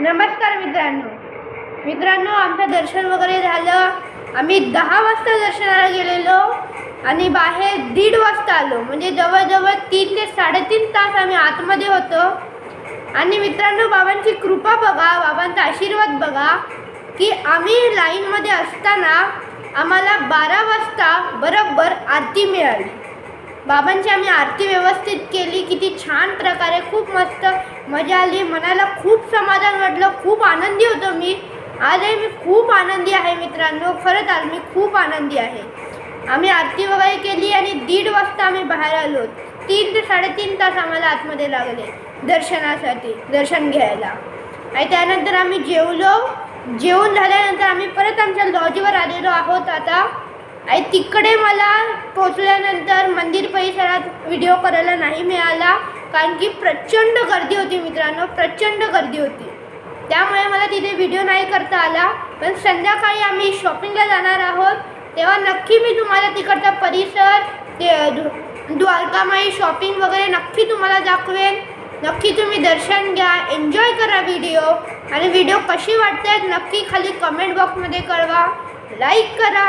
नमस्कार मित्रांनो. मित्रांनो आमचं दर्शन वगैरे झालं. आम्ही दहा वाजता दर्शनाला गेलेलो आणि बाहेर दीड वाजता आलो. म्हणजे जवळजवळ तीन ते साडेतीन तास आम्ही आतमध्ये होतो. आणि मित्रांनो बाबांची कृपा बघा बाबांचा आशीर्वाद बघा की आम्ही लाईनमध्ये असताना आम्हाला बारा वाजता बरोबर आरती मिळाली. बाबांची आम्ही आरती व्यवस्थित केली. किती छान प्रकारे खूप मस्त मजा आली. मनाला खूप समाधान वाटलं. खूप आनंदी होतो मी. आजही मी खूप आनंदी आहे मित्रांनो. खरंच आज मी खूप आनंदी आहे. आम्ही आरती वगैरे केली आणि दीड वाजता आम्ही बाहेर आलो. तीन ते साडेतीन तास आम्हाला आतमध्ये लागले दर्शनासाठी दर्शन घ्यायला. आणि त्यानंतर आम्ही जेवलो. जेवण झाल्यानंतर आम्ही परत आमच्या लॉजवर आलेलो आहोत आता. आणि तिकडे मला पोचल्यानंतर मंदिर परिसरात व्हिडिओ करायला नाही मिळाला कारण की प्रचंड गर्दी होती मित्रांनो प्रचंड गर्दी होती. त्यामुळे मला तिथे व्हिडिओ नाही करता आला. पण संध्याकाळी आम्ही शॉपिंगला जाणार आहोत. तेव्हा नक्की मी तुम्हाला तिकडचा परिसर ते द्वारकामाई शॉपिंग वगैरे नक्की तुम्हाला दाखवेन. नक्की तुम्ही दर्शन घ्या एन्जॉय करा व्हिडिओ आणि व्हिडिओ कशी वाटतात नक्की खाली कमेंट बॉक्समध्ये कळवा. लाईक करा.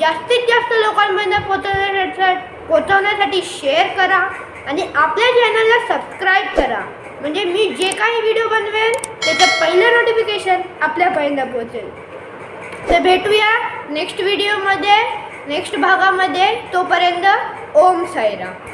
जास्तीत जास्त लोकांपर्यंत पोचवण्यासाठी पोचवण्यासाठी शेअर करा. आणि आपल्या चॅनलला सबस्क्राईब करा. म्हणजे मी जे काही व्हिडिओ बनवेन त्याचं पहिलं नोटिफिकेशन आपल्यापर्यंत पोहोचेल. तर भेटूया नेक्स्ट व्हिडिओमध्ये नेक्स्ट भागामध्ये. तोपर्यंत ओम साईराम.